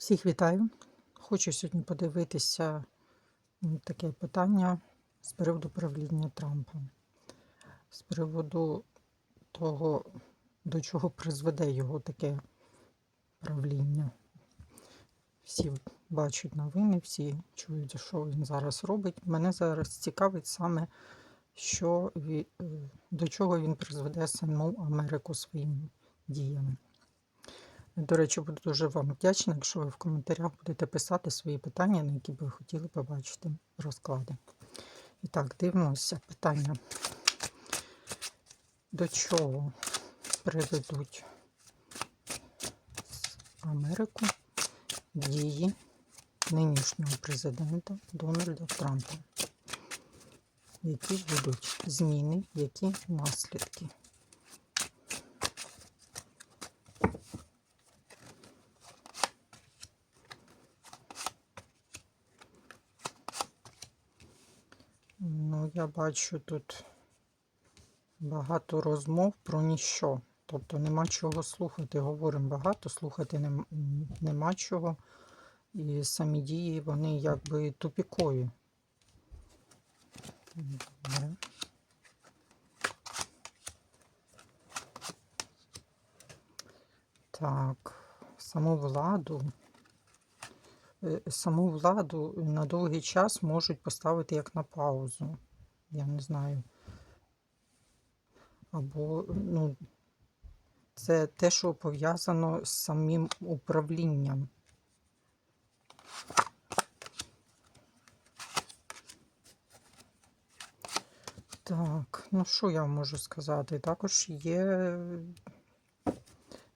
Всіх вітаю. Хочу сьогодні подивитися таке питання з приводу правління Трампа, з приводу того, до чого призведе його таке правління. Всі бачать новини, всі чують, що він зараз робить. Мене зараз цікавить саме, що, е, до чого він призведе саму Америку своїми діями. До речі, буду дуже вам вдячна, якщо ви в коментарях будете писати свої питання, на які ви хотіли побачити розклади. І так, дивимося питання. До чого приведуть Америку дії нинішнього президента Дональда Трампа? Які будуть зміни, які наслідки? Ну, я бачу тут багато розмов про ніщо. Тобто нема чого слухати. Говоримо багато, слухати нем- нема чого. І самі дії, вони якби тупікові. Так, саму владу. Е, Саму владу на довгий час можуть поставити як на паузу. Я не знаю. Або, ну, це те, що пов'язано з самим управлінням. Так, ну що я можу сказати? Також є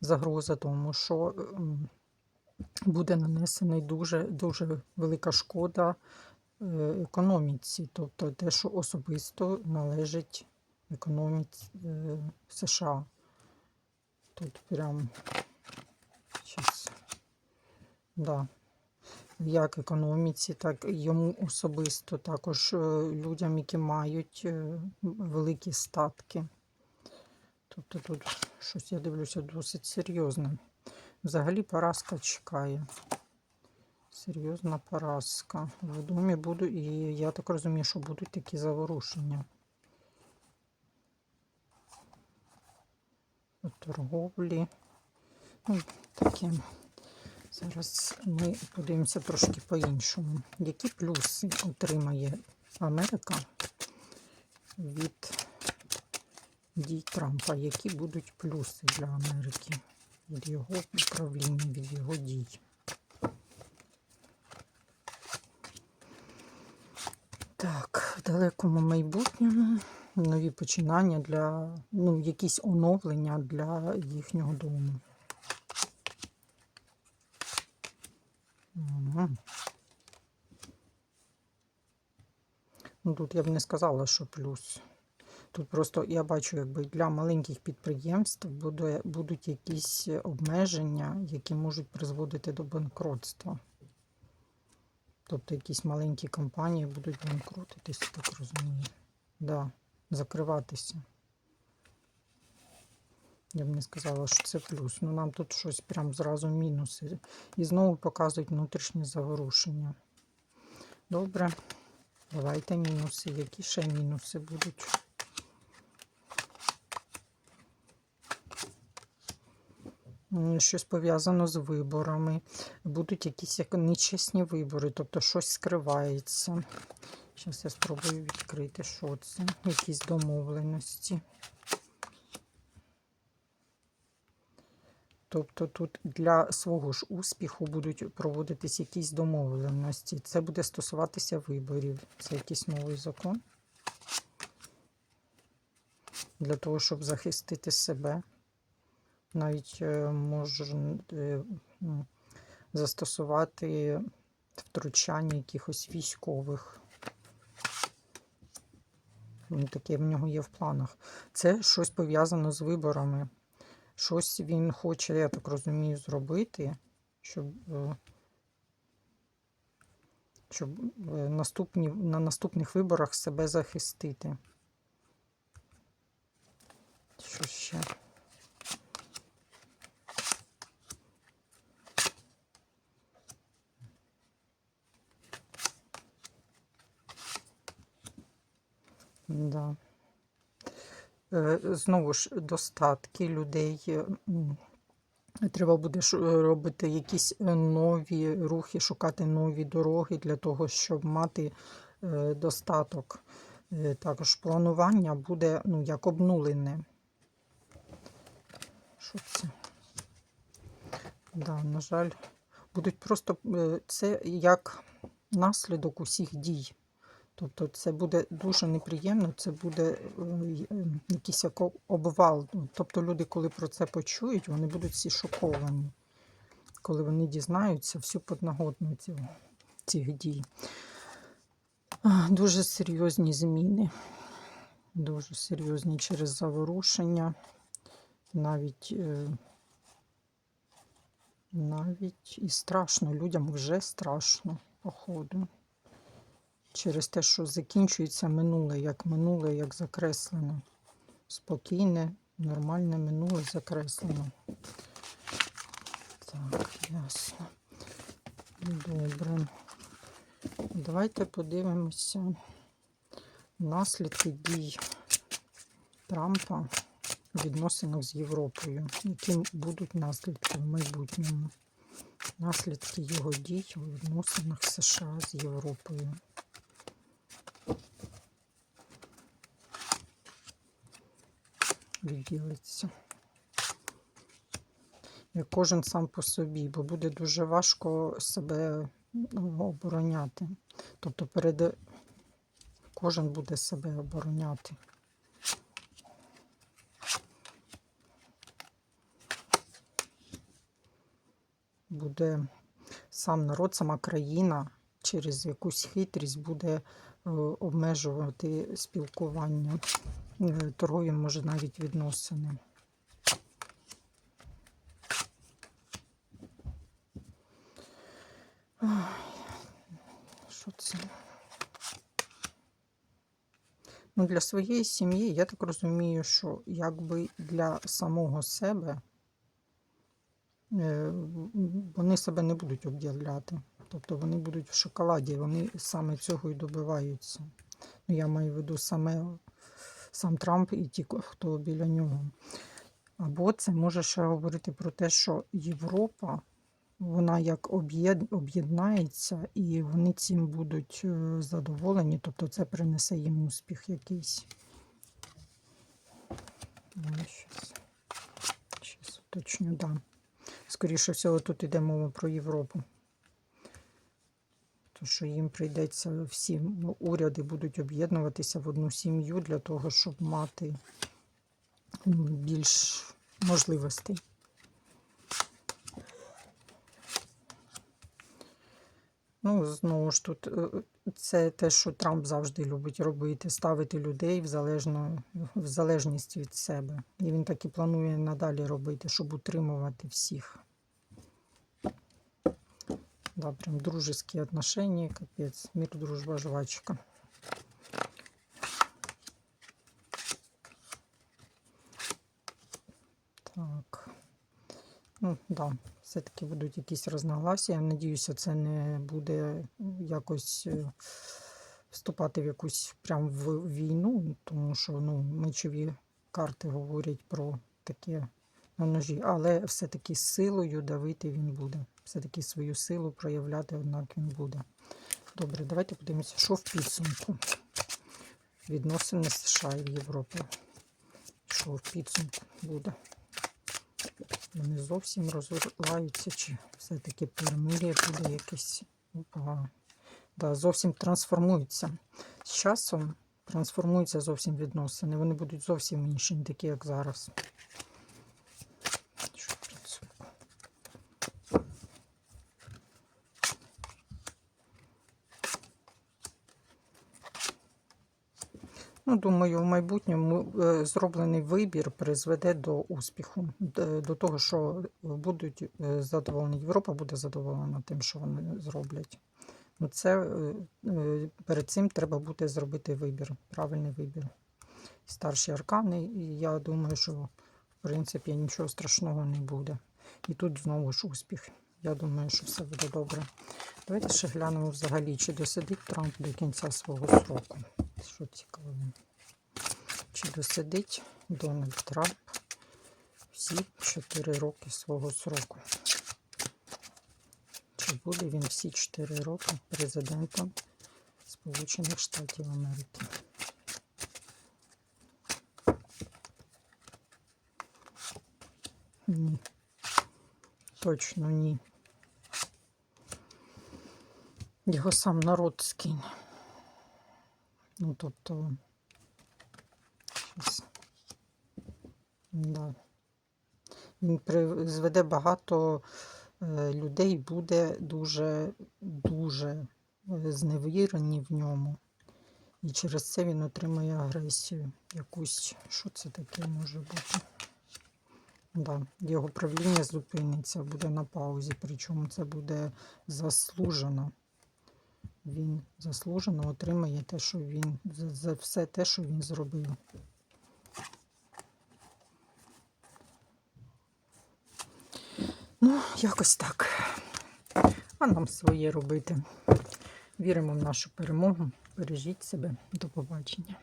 загроза тому, що буде нанесена дуже, дуже велика шкода е, економіці, тобто те, що особисто належить економіці е, США. Тут прям щас, да. Як економіці, так і йому особисто, також е, людям, які мають великі статки. Тобто тут щось я дивлюся досить серйозне. Взагалі поразка чекає. Серйозна поразка. В домі буду, і я так розумію, що будуть такі заворушення. У торговлі. Ну, таке. Зараз ми подивимося трошки по-іншому. Які плюси отримає Америка від дій Трампа? Які будуть плюси для Америки від його управління, від його дій? Так, в далекому майбутньому нові починання для, ну, якісь оновлення для їхнього дому. Ну, тут я б не сказала, що плюс. Тут просто я бачу, якби для маленьких підприємств буде, будуть якісь обмеження, які можуть призводити до банкротства. Тобто якісь маленькі компанії будуть банкротитися, так розумію. Да, закриватися. Я б не сказала, що це плюс. Ну нам тут щось прям зразу мінуси. І знову показують внутрішнє заворушення. Добре. Давайте мінуси. Які ще мінуси будуть? Щось пов'язано з виборами. Будуть якісь як нечесні вибори, тобто щось скривається. Зараз я спробую відкрити, що це. Якісь домовленості. Тобто тут для свого ж успіху будуть проводитись якісь домовленості. Це буде стосуватися виборів. Це якийсь новий закон. Для того, щоб захистити себе. Навіть е, можна е, ну, застосувати втручання якихось військових. Ну, Таке в нього є в планах. Це щось пов'язано з виборами. Щось він хоче, я так розумію, зробити, щоб, е, щоб наступні, на наступних виборах себе захистити. Що ще? Да. Е, Знову ж достатки людей. е, Треба буде робити якісь е, нові рухи, шукати нові дороги для того, щоб мати е, достаток. Е, Також планування буде ну, як обнулене. Що це? Да, на жаль, будуть просто е, це як наслідок усіх дій. Тобто це буде дуже неприємно, це буде е, якийсь обвал. Тобто люди, коли про це почують, вони будуть всі шоковані, коли вони дізнаються всю подноготну цього, цих дій. Дуже серйозні зміни, дуже серйозні через заворушення, навіть, е, навіть і страшно, людям вже страшно, походу через те, що закінчується минуле, як минуле, як закреслено. Спокійне, нормальне минуле закреслено. Так, ясно. Добре. Давайте подивимося наслідки дій Трампа у відносинах з Європою. Які будуть наслідки в майбутньому? Наслідки його дій у відносинах США з Європою. Відділиться. І кожен сам по собі, бо буде дуже важко себе ну, обороняти. Тобто перед кожен буде себе обороняти. Буде сам народ, сама країна через якусь хитрість буде е, обмежувати спілкування торгові, може навіть відносини. Що це? Ну, для своєї сім'ї, я так розумію, що якби для самого себе е, вони себе не будуть об'являти. Тобто вони будуть в шоколаді, вони саме цього і добиваються. Ну, я маю в виду саме сам Трамп і ті, хто біля нього. Або це може ще говорити про те, що Європа, вона як об'єд- об'єднається, і вони цим будуть е, задоволені, тобто це принесе їм успіх якийсь. Щас уточню, да. Скоріше всього, тут йде мова про Європу. Що їм прийдеться всі ну, уряди будуть об'єднуватися в одну сім'ю для того, щоб мати більш можливостей. Ну, знову ж тут е, це те, що Трамп завжди любить робити, ставити людей в, залежно, в залежність від себе. І він так і планує надалі робити, щоб утримувати всіх. Да, прям дружеские отношения, капец. Мир, дружба, жвачка. Так. Ну, да, все-таки будуть якісь розногласія. Надіюся, це не буде якось е, вступати в якусь прям в війну, тому що ну, мечові карти говорять про таке на ножі, але все-таки силою давити він буде. Все-таки свою силу проявляти, однак він буде. Добре, давайте подивимося, що в підсумку. Відносини США і Європи. Що в підсумку буде? Вони зовсім розлаються, чи все-таки перемир'я буде якесь. Опа. Да, зовсім трансформуються. З часом трансформуються зовсім відносини. Вони будуть зовсім інші, не такі, як зараз. Що в підсумку? Ну, думаю, в майбутньому е, зроблений вибір призведе до успіху, до того, що будуть е, задоволені. Європа буде задоволена тим, що вони зроблять. Ну, це е, е, перед цим треба буде зробити вибір, правильний вибір. Старші аркани, і я думаю, що в принципі нічого страшного не буде. І тут знову ж успіх. Я думаю, що все буде добре. Давайте ще глянемо взагалі, чи досидить Трамп до кінця свого сроку. Що цікаво. Чи досидить Дональд Трамп всі 4 роки свого сроку? Чи буде він всі 4 роки президентом Сполучених Штатів Америки? Ні. Точно ні. Його сам народ скине. Ну, тобто. Щас. Да. Він призведе багато е, людей, буде дуже, дуже е, зневірені в ньому. І через це він отримує агресію. Якусь, що це таке може бути? Да. Його правління зупиниться, буде на паузі, причому це буде заслужено. Він заслужено отримає те, що він за, все те, що він зробив. Ну, якось так. А нам своє робити. Віримо в нашу перемогу. Бережіть себе. До побачення.